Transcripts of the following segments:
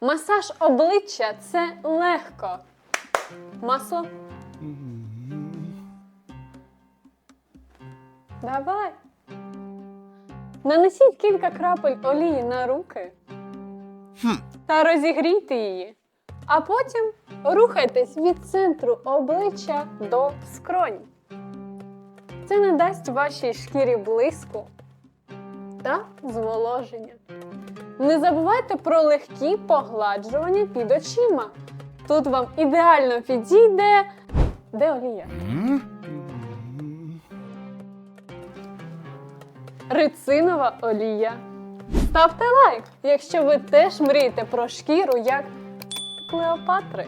Масаж обличчя це легко. Масло. Давай. Нанесіть кілька крапель олії на руки та розігрійте її. А потім рухайтесь від центру обличчя до скронь. Це надасть вашій шкірі блиску та зволоження. Не забувайте про легкі погладжування під очима. Тут вам ідеально підійде. Де олія? Рицинова олія. Ставте лайк, якщо ви теж мрієте про шкіру як Клеопатри.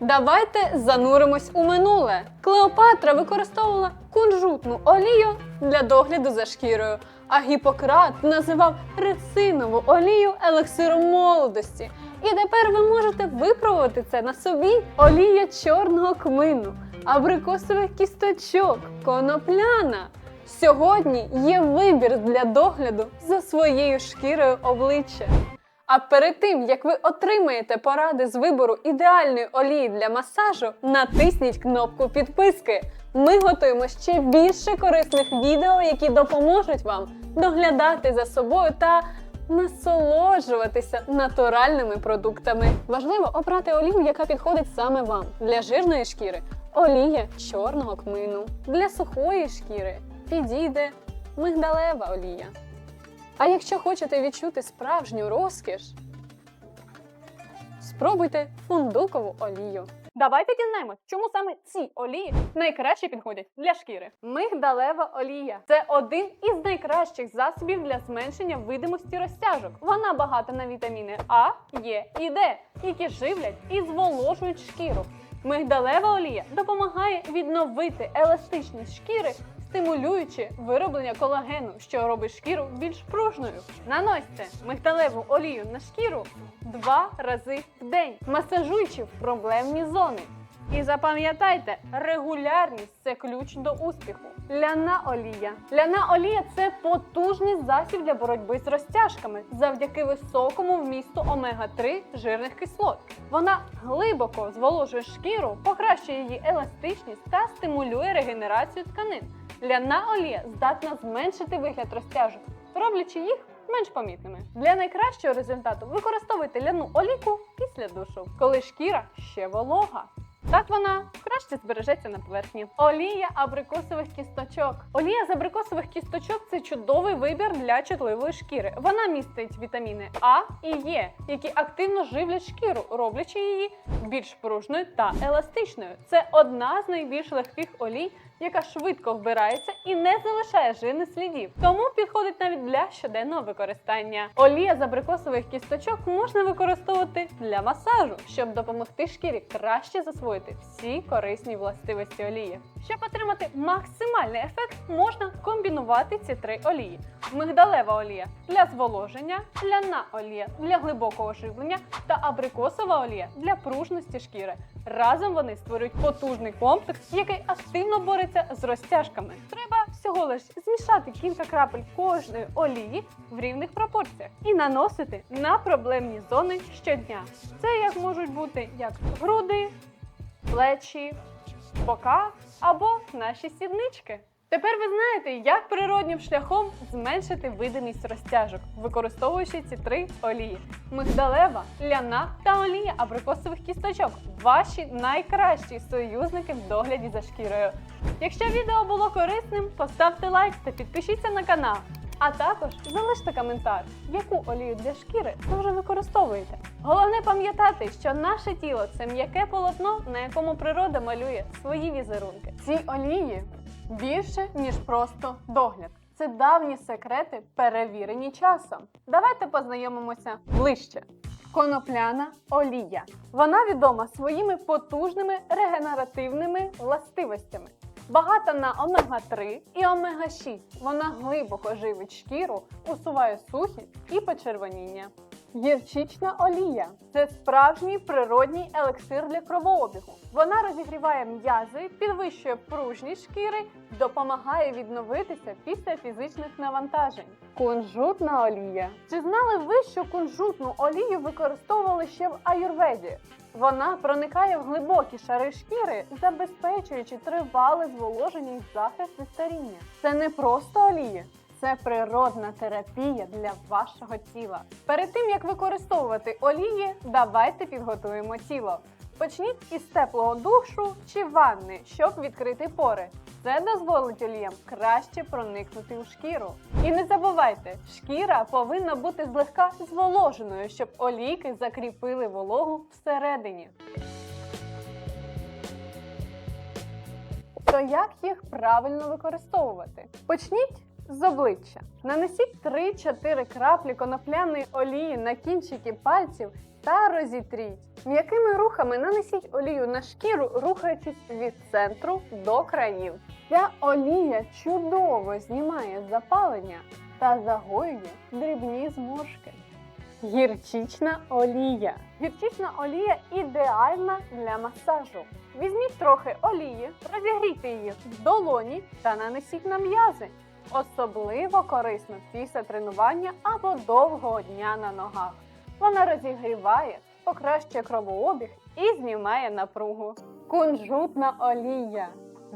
Давайте зануримось у минуле. Клеопатра використовувала кунжутну олію для догляду за шкірою, а Гіппократ називав рицинову олію елексиром молодості. І тепер ви можете випробувати це на собі. Олія чорного кмину, абрикосових кісточок, конопляна. Сьогодні є вибір для догляду за своєю шкірою обличчя. А перед тим, як ви отримаєте поради з вибору ідеальної олії для масажу, натисніть кнопку підписки. Ми готуємо ще більше корисних відео, які допоможуть вам доглядати за собою та насолоджуватися натуральними продуктами. Важливо обрати олію, яка підходить саме вам. Для жирної шкіри олія чорного кмину. Для сухої шкіри підійде мигдалева олія. А якщо хочете відчути справжню розкіш, спробуйте фундукову олію. Давайте дізнаємось, чому саме ці олії найкраще підходять для шкіри. Мигдалева олія це один із найкращих засобів для зменшення видимості розтяжок. Вона багата на вітаміни А, Е і Д, які живлять і зволожують шкіру. Мигдалева олія допомагає відновити еластичність шкіри, стимулюючи вироблення колагену, що робить шкіру більш пружною. Наносьте мигдалеву олію на шкіру два рази в день, масажуючи проблемні зони. І запам'ятайте, регулярність це ключ до успіху. Ляна олія. Ляна олія це потужний засіб для боротьби з розтяжками завдяки високому вмісту омега-3 жирних кислот. Вона глибоко зволожує шкіру, покращує її еластичність та стимулює регенерацію тканин. Ляна олія здатна зменшити вигляд розтяжок, роблячи їх менш помітними. Для найкращого результату використовуйте ляну олійку після душу, коли шкіра ще волога. Так вона краще збережеться на поверхні. Олія абрикосових кісточок. Олія з абрикосових кісточок це чудовий вибір для чутливої шкіри. Вона містить вітаміни А і Е, які активно живлять шкіру, роблячи її більш пружною та еластичною. Це одна з найбільш легких олій, яка швидко вбирається і не залишає жирних слідів. Тому підходить навіть для щоденного використання. Олія з абрикосових кісточок можна використовувати для масажу, щоб допомогти шкірі краще засвоїти всі корисні властивості олії. Щоб отримати максимальний ефект, можна комбінувати ці три олії: мигдалева олія для зволоження, ляна олія для глибокого живлення та абрикосова олія для пружності шкіри. Разом вони створюють потужний комплекс, який активно бореться з розтяжками. Треба всього лиш змішати кілька крапель кожної олії в рівних пропорціях і наносити на проблемні зони щодня. Це як можуть бути як груди, плечі, бока або наші сіднички. Тепер ви знаєте, як природнім шляхом зменшити видимість розтяжок, використовуючи ці три олії: мигдалева, ляна та олія абрикосових кісточок ваші найкращі союзники в догляді за шкірою. Якщо відео було корисним, поставте лайк та підпишіться на канал. А також залиште коментар, яку олію для шкіри ви вже використовуєте. Головне пам'ятати, що наше тіло це м'яке полотно, на якому природа малює свої візерунки. Ці олії більше ніж просто догляд. Це давні секрети, перевірені часом. Давайте познайомимося ближче. Конопляна олія. Вона відома своїми потужними регенеративними властивостями. Багата на омега-3 і омега-6. Вона глибоко живить шкіру, усуває сухість і почервоніння. Гірчична олія це справжній природній елексир для кровообігу. Вона розігріває м'язи, підвищує пружність шкіри, допомагає відновитися після фізичних навантажень. Кунжутна олія. Чи знали ви, що кунжутну олію використовували ще в аюрведі? Вона проникає в глибокі шари шкіри, забезпечуючи тривале зволоження і захист від старіння. Це не просто олія, це природна терапія для вашого тіла. Перед тим як використовувати олії, давайте підготуємо тіло. Почніть із теплого душу чи ванни, щоб відкрити пори. Це дозволить оліям краще проникнути у шкіру. І не забувайте, шкіра повинна бути злегка зволоженою, щоб олійки закріпили вологу всередині. То як їх правильно використовувати? Почніть з обличчя. Нанесіть 3-4 краплі конопляної олії на кінчики пальців та розітріть. М'якими рухами нанесіть олію на шкіру, рухаючись від центру до країв. Ця олія чудово знімає запалення та загоює дрібні зморшки. Гірчична олія. Гірчична олія ідеальна для масажу. Візьміть трохи олії, розігрійте її в долоні та нанесіть на м'язи. Особливо корисно після тренування або довгого дня на ногах. Вона розігріває, покращує кровообіг і знімає напругу. Кунжутна олія.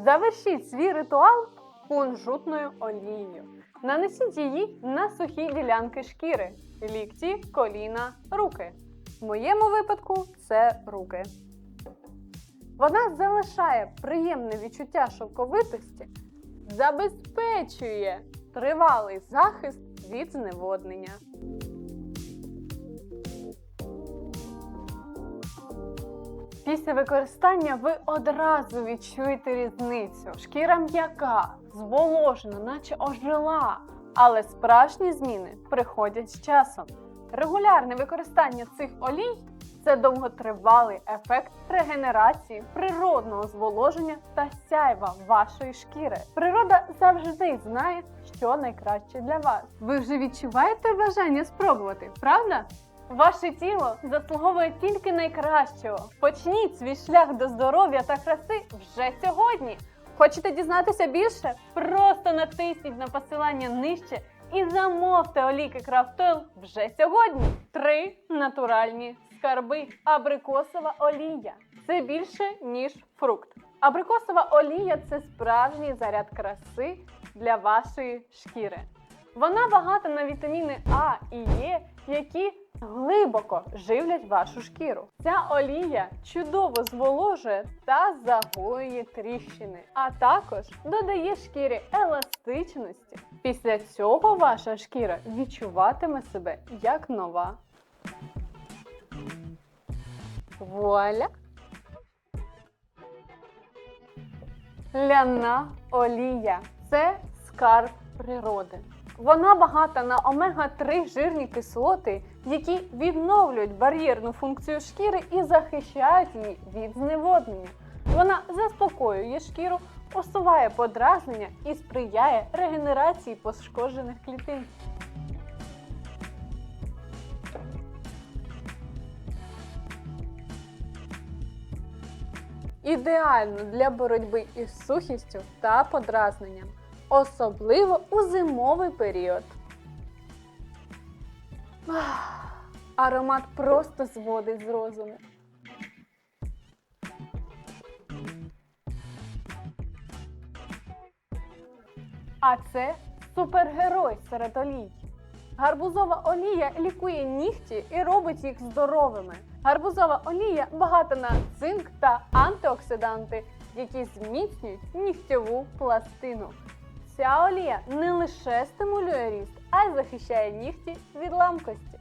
Завершіть свій ритуал кунжутною олією. Нанесіть її на сухі ділянки шкіри, лікті, коліна, руки. В моєму випадку це руки. Вона залишає приємне відчуття шовковитості, забезпечує тривалий захист від зневоднення. Після використання ви одразу відчуєте різницю. Шкіра м'яка, зволожена, наче ожила. Але справжні зміни приходять з часом. Регулярне використання цих олій це довготривалий ефект регенерації, природного зволоження та сяйва вашої шкіри. Природа завжди знає, що найкраще для вас. Ви вже відчуваєте бажання спробувати, правда? Ваше тіло заслуговує тільки найкращого. Почніть свій шлях до здоров'я та краси вже сьогодні. Хочете дізнатися більше? Просто натисніть на посилання нижче і замовте оліки Крафтойл вже сьогодні. Три натуральні скарби. Абрикосова олія. Це більше ніж фрукт. Абрикосова олія це справжній заряд краси для вашої шкіри. Вона багата на вітаміни А і Е, які глибоко живлять вашу шкіру. Ця олія чудово зволожує та загоює тріщини, а також додає шкірі еластичності. Після цього ваша шкіра відчуватиме себе як нова. Вуаля! Ляна олія це скарб природи. Вона багата на омега-3 жирні кислоти, які відновлюють бар'єрну функцію шкіри і захищають її від зневоднення. Вона заспокоює шкіру, усуває подразнення і сприяє регенерації пошкоджених клітин. Ідеально для боротьби із сухістю та подразненням, особливо у зимовий період. Ах, Аромат просто зводить з розуму. А це супергерой серед олій. Гарбузова олія лікує нігті і робить їх здоровими. Гарбузова олія багата на цинк та антиоксиданти, які зміцнюють нігтєву пластину. Ця олія не лише стимулює ріст, а й захищає нігті від ламкості.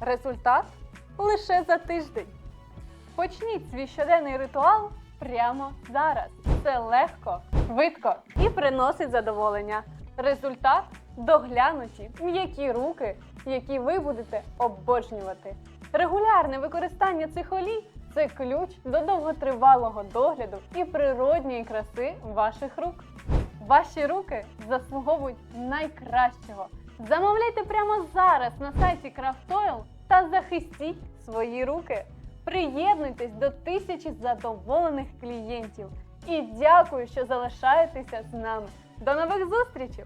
Результат лише за тиждень. Почніть свій щоденний ритуал прямо зараз. Це легко, швидко і приносить задоволення. Результат доглянуті, м'які руки, які ви будете обожнювати. Регулярне використання цих олій це ключ до довготривалого догляду і природньої краси ваших рук. Ваші руки заслуговують найкращого. Замовляйте прямо зараз на сайті Craftoil та захистіть свої руки. Приєднуйтесь до тисячі задоволених клієнтів. І дякую, що залишаєтеся з нами. До нових зустрічей!